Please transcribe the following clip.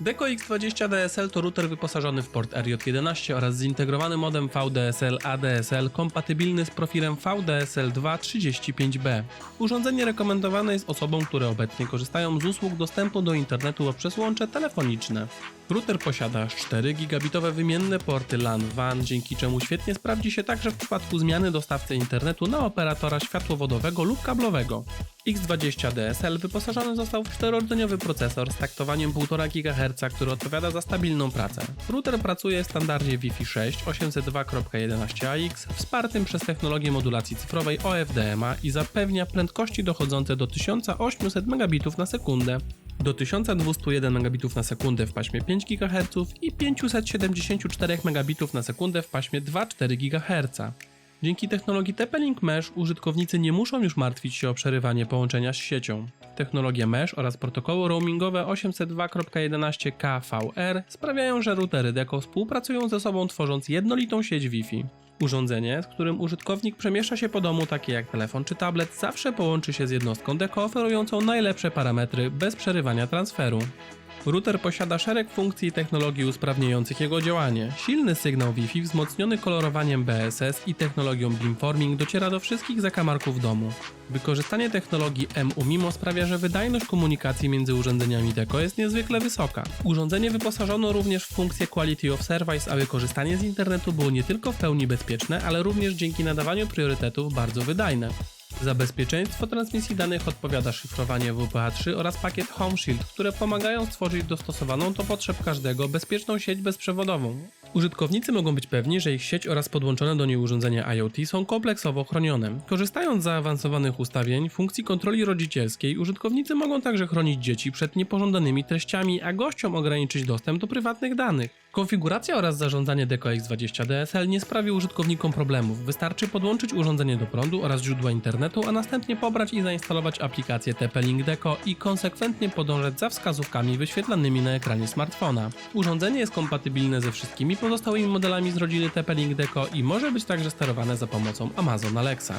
Deco X20 DSL to router wyposażony w port RJ11 oraz zintegrowany modem VDSL ADSL kompatybilny z profilem VDSL2 35B. Urządzenie rekomendowane jest osobom, które obecnie korzystają z usług dostępu do internetu poprzez łącze telefoniczne. Router posiada 4 gigabitowe wymienne porty LAN WAN, dzięki czemu świetnie sprawdzi się także w przypadku zmiany dostawcy internetu na operatora światłowodowego lub kablowego. X20 DSL wyposażony został w czterodzeniowy procesor z taktowaniem 1,5 GHz, który odpowiada za stabilną pracę. Router pracuje w standardzie Wi-Fi 6 802.11ax wspartym przez technologię modulacji cyfrowej OFDMA i zapewnia prędkości dochodzące do 1800 Mbit na sekundę do 1201 Mbit na sekundę w paśmie 5 GHz i 574 Mbit na sekundę w paśmie 2,4 GHz. Dzięki technologii TP-Link Mesh użytkownicy nie muszą już martwić się o przerywanie połączenia z siecią. Technologia Mesh oraz protokoły roamingowe 802.11k VR sprawiają, że routery Deco współpracują ze sobą tworząc jednolitą sieć Wi-Fi. Urządzenie, z którym użytkownik przemieszcza się po domu, takie jak telefon czy tablet, zawsze połączy się z jednostką Deco oferującą najlepsze parametry bez przerywania transferu. Router posiada szereg funkcji i technologii usprawniających jego działanie. Silny sygnał Wi-Fi wzmocniony kolorowaniem BSS i technologią beamforming dociera do wszystkich zakamarków domu. Wykorzystanie technologii MU-MIMO sprawia, że wydajność komunikacji między urządzeniami Deco jest niezwykle wysoka. Urządzenie wyposażono również w funkcję Quality of Service, aby korzystanie z internetu było nie tylko w pełni bezpieczne, ale również dzięki nadawaniu priorytetów bardzo wydajne. Za bezpieczeństwo transmisji danych odpowiada szyfrowanie WPA3 oraz pakiet Home Shield, które pomagają stworzyć dostosowaną do potrzeb każdego bezpieczną sieć bezprzewodową. Użytkownicy mogą być pewni, że ich sieć oraz podłączone do niej urządzenia IoT są kompleksowo chronione. Korzystając z zaawansowanych ustawień, funkcji kontroli rodzicielskiej, użytkownicy mogą także chronić dzieci przed niepożądanymi treściami, a gościom ograniczyć dostęp do prywatnych danych. Konfiguracja oraz zarządzanie Deco X20 DSL nie sprawi użytkownikom problemów. Wystarczy podłączyć urządzenie do prądu oraz źródła internetu, a następnie pobrać i zainstalować aplikację TP-Link Deco i konsekwentnie podążać za wskazówkami wyświetlanymi na ekranie smartfona. Urządzenie jest kompatybilne ze wszystkimi pozostałymi modelami z rodziny TP-Link Deco i może być także sterowane za pomocą Amazon Alexa.